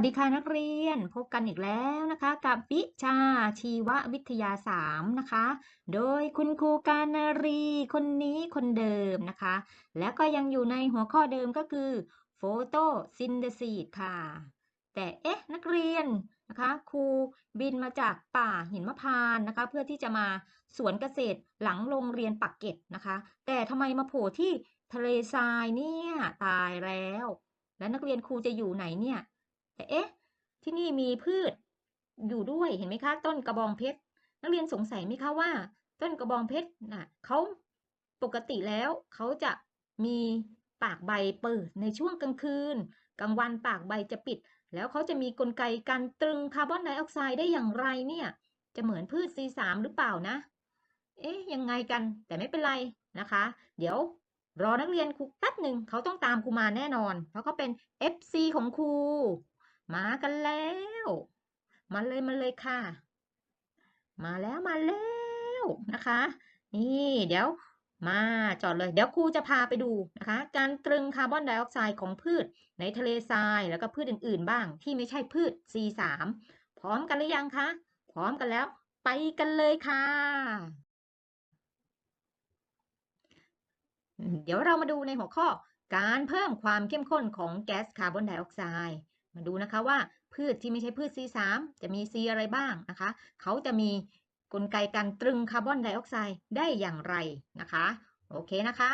วัสดีค่ะนักเรียนพบกันอีกแล้วนะคะ กับวิชาชีววิทยา 3 นะคะ โดยคุณครูการนารีคนนี้คนเดิมนะคะ แล้วก็ยังอยู่ในหัวข้อเดิมก็คือโฟโตซินเดซีสค่ะ แต่เอ๊ะนักเรียนนะคะครูบินมาจากป่าหินมะพร้านนะคะ เพื่อที่จะมาสวนเกษตรหลังโรงเรียนปักเกร็ดนะคะ แต่ทำไมมาโผล่ที่ทะเลทรายเนี่ยตายแล้ว แล้วนักเรียนครูจะอยู่ไหนเนี่ย แต่เอ๊ะ ที่นี่มีพืชอยู่ด้วยเห็นไหมคะต้นกระบองเพชรนักเรียนสงสัยไหมคะว่า ต้นกระบองเพชรน่ะเขาปกติแล้วเขาจะมีปากใบเปิดในช่วงกลางคืน กลางวันปากใบจะปิด แล้วเขาจะมีกลไกการตรึงคาร์บอนไดออกไซด์ได้อย่างไรเนี่ย จะเหมือนพืช C3 หรือเปล่านะ เอ๊ะยังไงกันแต่ไม่เป็นไรนะคะ เดี๋ยวรอนักเรียนครูแป๊บหนึ่งเขาต้องตามครูมาแน่นอน เพราะเขาเป็น FC ของครู มากันแล้ว มาเลยมาเลยค่ะ มาแล้วมาแล้วนะคะ นี่เดี๋ยวมาจอดเลย เดี๋ยวครูจะพาไปดูนะคะ การตรึงคาร์บอนไดออกไซด์ของพืชในทะเลทรายแล้วก็พืชอื่นๆบ้าง ที่ไม่ใช่พืช C3 พร้อมกันหรือยังคะ พร้อมกันแล้ว ไปกันเลยค่ะ เดี๋ยวเรามาดูในหัวข้อการเพิ่มความเข้มข้นของแก๊สคาร์บอนไดออกไซด์ มาดูนะคะว่าพืชที่ไม่ใช่พืช C3 จะมี C อะไรบ้างนะคะ เขาจะมีกลไกการตรึงคาร์บอนไดออกไซด์ได้อย่างไรนะคะ โอเคนะคะ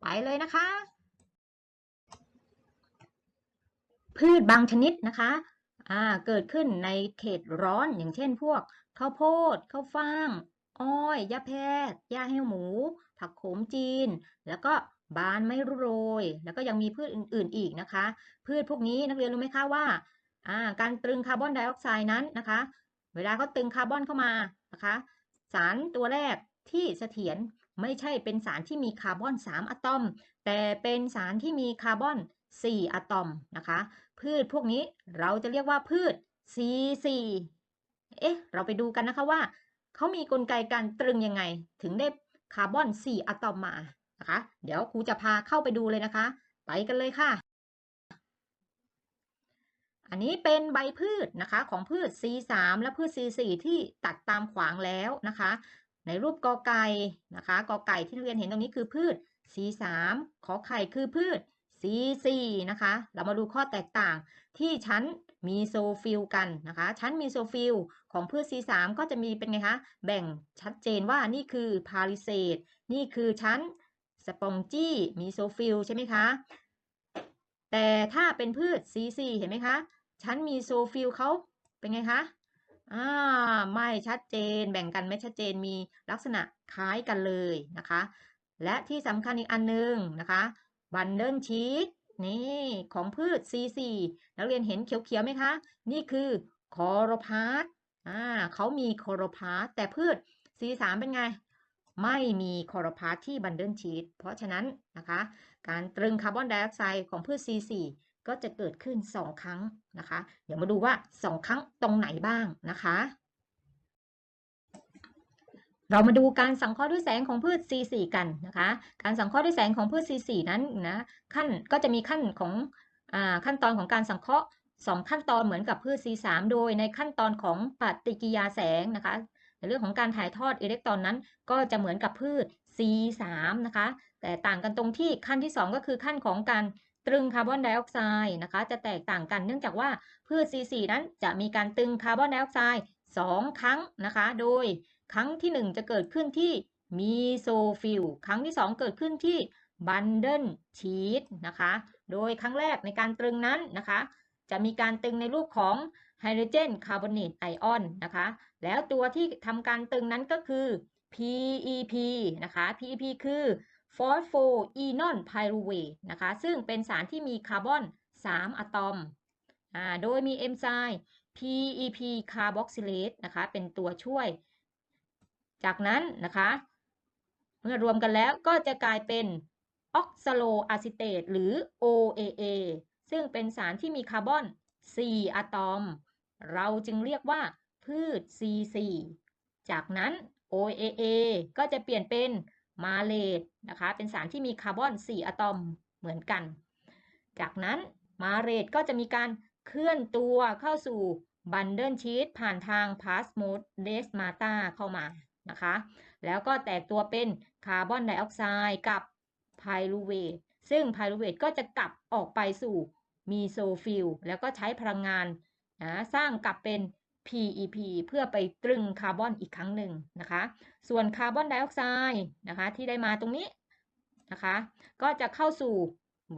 ไปเลยนะคะ พืชบางชนิดนะคะอ่าเกิดขึ้นในเขตร้อนอย่างเช่นพวกข้าวโพดข้าวฟ่าง อ้อยหญ้าแพรกหญ้าแห้วหมู ผักโขมจีน แล้วก็ บานไม่โรย แล้วก็ยังมีพืชอื่น ๆ อีกนะคะ พืชพวกนี้นักเรียนรู้ไหมคะว่าการตรึงคาร์บอนไดออกไซด์นั้นนะคะ เวลาเขาตรึงคาร์บอนเข้ามานะคะ สารตัวแรกที่เสถียรไม่ใช่เป็นสารที่มีคาร์บอน 3 อะตอม แต่เป็นสารที่มีคาร์บอน 4 อะตอมนะคะ พืชพวกนี้เราจะเรียกว่าพืช C4 เอ๊ะ เราไปดูกันนะคะว่า เขามีกลไกการตรึงยังไง ถึงได้คาร์บอน 4 อะตอมมา นะคะ เดี๋ยวครูจะพาเข้าไปดูเลยนะคะ ไปกันเลยค่ะ อันนี้เป็นใบพืชนะคะของพืช C3 และพืช C4 ที่ตัดตามขวางแล้วนะคะ ในรูปกอไก่นะคะกอไก่ที่เรียนเห็นตรงนี้คือพืช C3 ขอไข่คือพืช C4 นะคะ เรามาดูข้อแตกต่างที่ชั้นมีโซฟิลกันนะคะ ชั้นมีโซฟิลของพืช C3 ก็จะมีเป็นไงคะ แบ่งชัดเจนว่านี่คือพาริเซตนี่คือชั้น สปองจี้มีโซฟิลใช่ไหมคะ แต่ถ้าเป็นพืช C4 เห็นไหมคะชั้นมีโซฟิลเขาเป็นไงคะอ่าไม่ชัดเจนแบ่งกันไม่ชัดเจนมีลักษณะคล้ายกันเลยนะคะ และที่สำคัญอีกอันหนึงนะคะบันเดิลชีสนี่ของพืช C4 นักเรียนเห็นเขียวๆไหมคะ นี่คือคอโรพาสอ่าเขามีคอโรพาสแต่พืช C3 เป็นไง ไม่มีคอโรพาสที่บันเดิลชีสเพราะฉะนั้นนะคะ การตรึงคาร์บอนไดออกไซด์ของพืช C4 ก็จะเกิดขึ้น 2 ครั้งนะคะ เดี๋ยวมาดูว่า 2 ครั้งตรงไหนบ้างนะคะ เรามาดูการสังเคราะห์ด้วยแสงของพืช C4 กันนะคะ การสังเคราะห์ด้วยแสงของพืช C4 นั้นนะขั้นก็จะมีขั้นของอขั้นตอนของการสังเคราะห์ 2 ขั้นตอนเหมือนกับพืช C3 โดยในขั้นตอนของปฏิกิริยาแสงนะคะ ในเรื่องของการถ่ายทอดอิเล็กตรอนนั้น ก็จะเหมือนกับพืช C3 นะคะ แต่ต่างกันตรงที่ขั้นที่ 2 ก็คือขั้นของการตรึงคาร์บอนไดออกไซด์นะคะ จะแตกต่างกันเนื่องจากว่าพืช C4 นั้นจะมีการตรึงคาร์บอนไดออกไซด์2 ครั้งนะคะ โดยครั้งที่ 1 จะเกิดขึ้นที่มีโซฟิลครั้งที่ 2 เกิดขึ้นที่บันเดิลชีสนะคะ โดยครั้งแรกในการตรึงนั้นนะคะ จะมีการตึงในรูปของไฮโดรเจนคาร์บอเนตไอออนนะคะ แล้วตัวที่ทำการตึงนั้นก็คือ PEP นะคะ PEP คือฟอสโฟอีนอนไพรูเวตนะคะ ซึ่งเป็นสารที่มีคาร์บอน 3 อะตอมโดยมีเอนไซม์ PEP คาร์บอกซิเลตนะคะ เป็นตัวช่วย จากนั้นนะคะ เมื่อรวมกันแล้วก็จะกลายเป็นออกซาโลอะซิเตตหรือ OAA ซึ่งเป็นสารที่มีคาร์บอน 4 อะตอม เราจึงเรียกว่าพืช C4 จากนั้น OAA ก็จะเปลี่ยนเป็นมาเลตนะคะ เป็นสารที่มีคาร์บอน 4 อะตอมเหมือนกัน จากนั้นมาเรตก็จะมีการเคลื่อนตัวเข้าสู่บันเดิลชีตผ่านทางพาสโมดเดสมาตาเข้ามานะคะ แล้วก็แตกตัวเป็นคาร์บอนไดออกไซด์กับไพรูเวทซึ่งไพรูเวทก็จะกลับออกไปสู่ มีโซฟิลแล้วก็ใช้พลังงานนะสร้างกลับเป็น PEP เพื่อไปตรึงคาร์บอนอีกครั้งหนึ่งนะคะ ส่วนคาร์บอนไดออกไซด์นะคะที่ได้มาตรงนี้นะคะ ก็จะเข้าสู่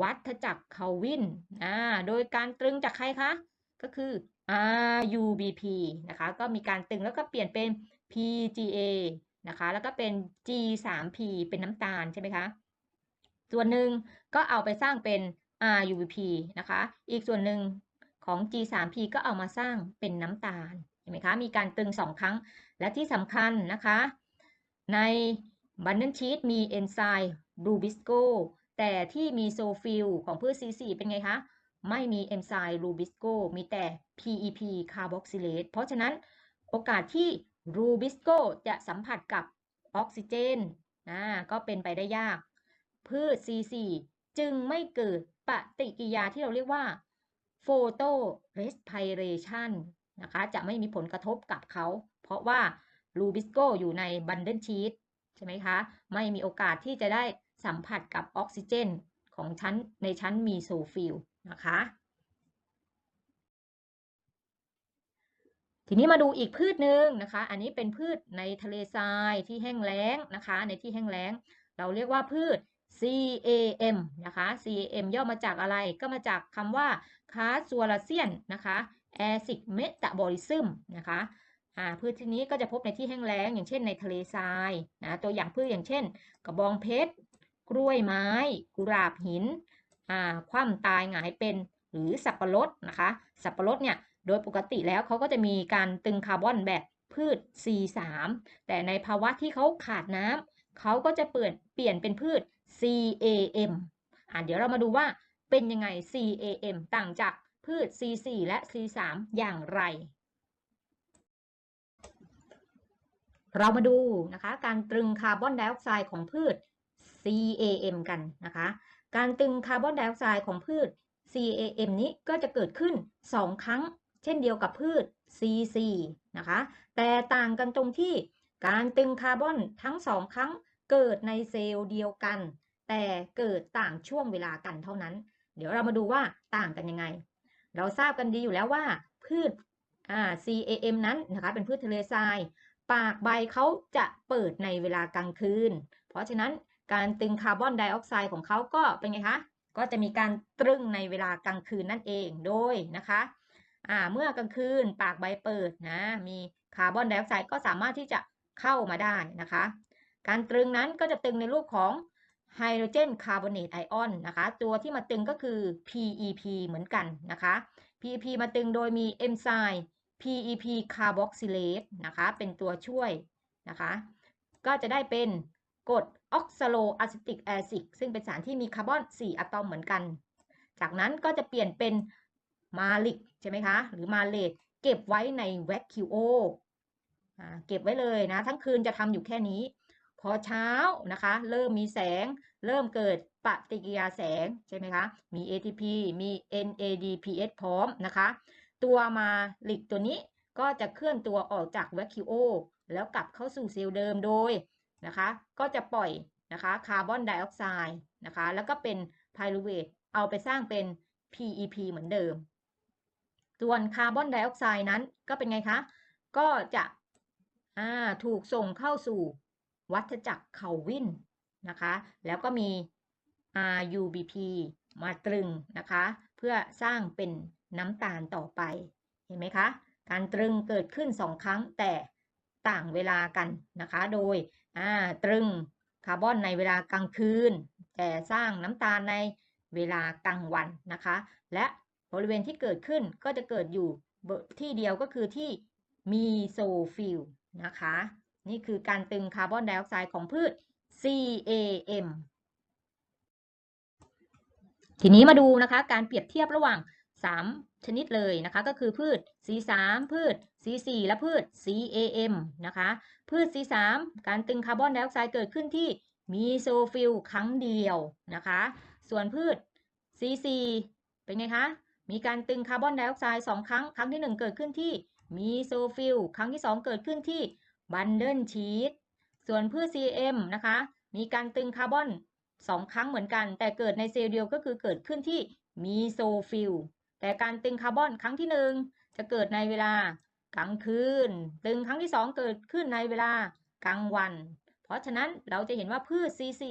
วัฏจักรเคลวินอ่าโดยการตรึงจากใครคะ ก็คือ RUBP นะคะ ก็มีการตึงแล้วก็เปลี่ยนเป็น PGA นะคะ แล้วก็เป็น G3P เป็นน้ำตาลใช่ไหมคะ ส่วนหนึ่งก็เอาไปสร้างเป็น RUBP นะคะ อีกส่วนหนึ่งของ G3P ก็เอามาสร้างเป็นน้ำตาล เห็นไหมคะ มีการตึงสองครั้ง และที่สำคัญนะคะ ในบันเดิลชีตมีเอนไซม์รูบิสโกแต่ที่มีโซฟิลของพืช C4 เป็นไงคะ ไม่มีเอนไซม์รูบิสโกมีแต่ PEP คาร์บอกซิเลตเพราะฉะนั้นโอกาสที่รูบิสโกจะสัมผัสกับออกซิเจนนะก็เป็นไปได้ยาก พืช C4 จึงไม่เกิด ปฏิกิริยาที่เราเรียกว่าโฟโตเรสไพเรชันนะคะจะไม่มีผลกระทบกับเขา เพราะว่ารูบิสโกอยู่ในบันเดิลชีตใช่ไหมคะ ไม่มีโอกาสที่จะได้สัมผัสกับออกซิเจนของชั้นในชั้นมีโซฟิลนะคะ ทีนี้มาดูอีกพืชหนึ่งนะคะ อันนี้เป็นพืชในทะเลทรายที่แห้งแล้งนะคะ ในที่แห้งแล้ง เราเรียกว่าพืช CAM นะคะ CAM ย่อมาจากอะไรก็มาจากคำว่า c a s u a l a c i a n นนะคะ acid metabolism นะคะอ่าพืชชนิดนี้ก็จะพบในที่แห้งแล้งอย่างเช่นในทะเลทรายนะตัวอย่างพืชอย่างเช่น กระบองเพชร กล้วยไม้ กุหลาบหินอ่าคว่ำตายหงายเป็นหรือสับปะรดนะคะ สับปะรดเนี่ยโดยปกติแล้วเขาก็จะมีการตึงคาร์บอนแบบพืช C3 แต่ในภาวะที่เขาขาดน้ำ เขาก็จะเปลี่ยนเปลี่ยนเป็นพืช CAM อ่าเดี๋ยวเรามาดูว่าเป็นยังไง CAM ต่างจากพืช C4 และ C3 อย่างไร เรามาดูนะคะ การตรึงคาร์บอนไดออกไซด์ของพืช CAM กันนะคะ การตรึงคาร์บอนไดออกไซด์ของพืช CAM นี้ก็จะเกิดขึ้น 2 ครั้ง เช่นเดียวกับพืช CC นะคะ แต่ต่างกันตรงที่ การตึงคาร์บอนทั้ง2ครั้งเกิดในเซลล์เดียวกัน แต่เกิดต่างช่วงเวลากันเท่านั้น เดี๋ยวเรามาดูว่าต่างกันยังไง เราทราบกันดีอยู่แล้วว่า พืชอ่า CAM นั้นนะคะเป็นพืชทะเลทราย ปากใบเขาจะเปิดในเวลากลางคืน เพราะฉะนั้นการตึงคาร์บอนไดออกไซด์ของเขาก็เป็นไงคะก็จะมีการตรึงในเวลากลางคืนนั่นเองโดยนะคะอ่าเมื่อกลางคืนปากใบเปิดนะมีคาร์บอนไดออกไซด์ก็สามารถที่จะ เข้ามาได้นะคะ การตรึงนั้นก็จะตึงในรูปของไฮโดรเจนคาร์บอเนตไอออนนะคะ ตัวที่มาตึงก็คือ PEP เหมือนกันนะคะ PEP มาตึงโดยมีเอนไซม์ PEP คาร์บอกซิเลตนะคะ เป็นตัวช่วยนะคะ ก็จะได้เป็นกรดออกซาโลอะซิติกแอซิดซึ่งเป็นสารที่มีคาร์บอน 4 อะตอมเหมือนกัน จากนั้นก็จะเปลี่ยนเป็นมาลิกใช่ไหมคะ หรือมาเลตเก็บไว้ในแวคคิโอ เก็บไว้เลยนะ ทั้งคืนจะทำอยู่แค่นี้ พอเช้านะคะ เริ่มมีแสง เริ่มเกิดปฏิกิริยาแสงใช่ไหมคะมี ATP มี NADPH พร้อมนะคะ ตัวมาลิกตัวนี้ก็จะเคลื่อนตัวออกจากแวคิโอแล้วกลับเข้าสู่เซลล์เดิมโดยนะคะ ก็จะปล่อยนะคะคาร์บอนไดออกไซด์นะคะ แล้วก็เป็นไพรูเวทเอาไปสร้างเป็น PEP เหมือนเดิม ส่วนคาร์บอนไดออกไซด์นั้นก็เป็นไงคะ ก็จะ อ่าถูกส่งเข้าสู่วัฏจักรเคลวินนะคะ แล้วก็มี RUBP มาตรึงนะคะ เพื่อสร้างเป็นน้ำตาลต่อไป เห็นไหมคะ การตรึงเกิดขึ้น2ครั้งแต่ต่างเวลากันนะคะ โดยอ่าตรึงคาร์บอนในเวลากลางคืน แต่สร้างน้ำตาลในเวลากลางวันนะคะ และบริเวณที่เกิดขึ้นก็จะเกิดอยู่ที่เดียวก็คือที่มีโซฟิล นะคะ นี่คือการตึงคาร์บอนไดออกไซด์ของพืช CAM ทีนี้มาดูนะคะการเปรียบเทียบระหว่าง 3 ชนิดเลยนะคะ ก็คือพืช C3 พืช C4 และพืช CAM นะคะ พืช C3 การตึงคาร์บอนไดออกไซด์เกิดขึ้นที่มีโซฟิลครั้งเดียวนะคะ ส่วนพืช C4 เป็นไงคะ มีการตึงคาร์บอนไดออกไซด์สองครั้ง ครั้งที่หนึ่งเกิดขึ้นที่มีโซฟิล ครั้งที่สองเกิดขึ้นที่บันเดิลชีตส่วนพืช CM นะคะ มีการตึงคาร์บอนสองครั้งเหมือนกัน แต่เกิดในเซลล์เดียวก็คือเกิดขึ้นที่มีโซฟิล แต่การตึงคาร์บอนครั้งที่หนึ่งจะเกิดในเวลากลางคืน ตึงครั้งที่สองเกิดขึ้นในเวลากลางวัน เพราะฉะนั้นเราจะเห็นว่าพืช C4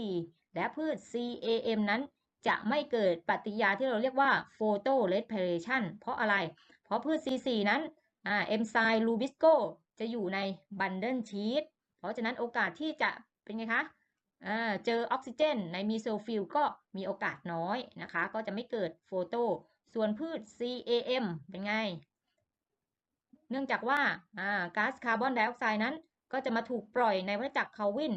และพืช CAM นั้น จะไม่เกิดปฏิกิริยาที่เราเรียกว่า photo respiration เพราะอะไร เพราะพืช C4 นั้นเอนไซม์ลูบิสโกจะอยู่ในบันเดิลชีตเพราะฉะนั้นโอกาสที่จะเป็นไงคะเจอออกซิเจนในมีโซฟิลก็มีโอกาสน้อยนะคะ ก็จะไม่เกิดโฟโตส่วนพืช CAM เป็นไง เนื่องจากว่าก๊าซคาร์บอนไดออกไซด์นั้น ก็จะมาถูกปล่อยในวัฏจักรเคลวิน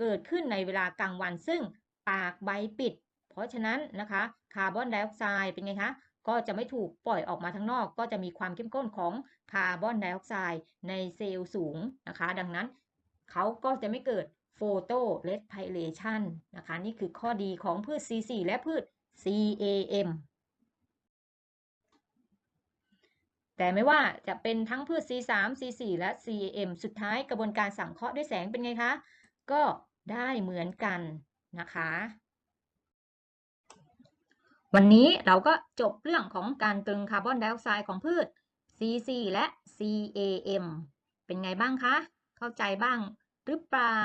เกิดขึ้นในเวลากลางวันซึ่งปากใบปิด เพราะฉะนั้นนะคะคาร์บอนไดออกไซด์เป็นไงคะก็จะไม่ถูกปล่อยออกมาทั้งนอก ก็จะมีความเข้มข้นของคาร์บอนไดออกไซด์ในเซลล์สูงนะคะ ดังนั้นเขาก็จะไม่เกิดโฟโตเรสไพเรชันนะคะ นี่คือข้อดีของพืช C4 และพืช CAM แต่ไม่ว่าจะเป็นทั้งพืช C3 C4 และ CAM สุดท้ายกระบวนการสังเคราะห์ด้วยแสงเป็นไงคะ ก็ได้เหมือนกันนะคะ วันนี้เราก็จบเรื่องของการตรึงคาร์บอนไดออกไซด์ของพืช C4 และ CAM เป็นไงบ้างคะ เข้าใจบ้างหรือเปล่า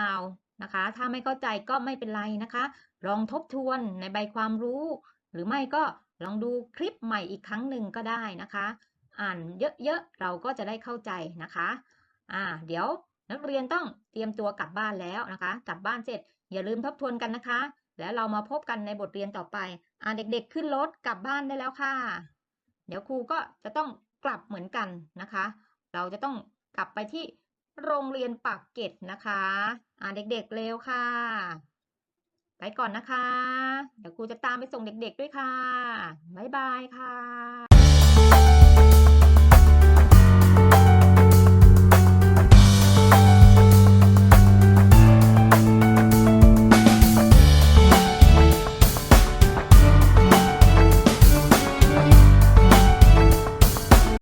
นะคะ ถ้าไม่เข้าใจก็ไม่เป็นไรนะคะ ลองทบทวนในใบความรู้ หรือไม่ก็ลองดูคลิปใหม่อีกครั้งหนึ่งก็ได้นะคะ อ่านเยอะๆ เราก็จะได้เข้าใจนะคะ อ่า เดี๋ยวนักเรียนต้องเตรียมตัวกลับบ้านแล้วนะคะ กลับบ้านเสร็จอย่าลืมทบทวนกันนะคะ แล้วเรามาพบกันในบทเรียนต่อไป อ่าเด็กๆ ขึ้นรถกลับบ้านได้แล้วค่ะ เดี๋ยวครูก็จะต้องกลับเหมือนกันนะคะ เราจะต้องกลับไปที่โรงเรียนปากเกร็ดนะคะ อ่าเด็กๆเร็วค่ะ ไปก่อนนะคะ เดี๋ยวครูจะตามไปส่งเด็กๆด้วยค่ะ บ๊ายบายค่ะ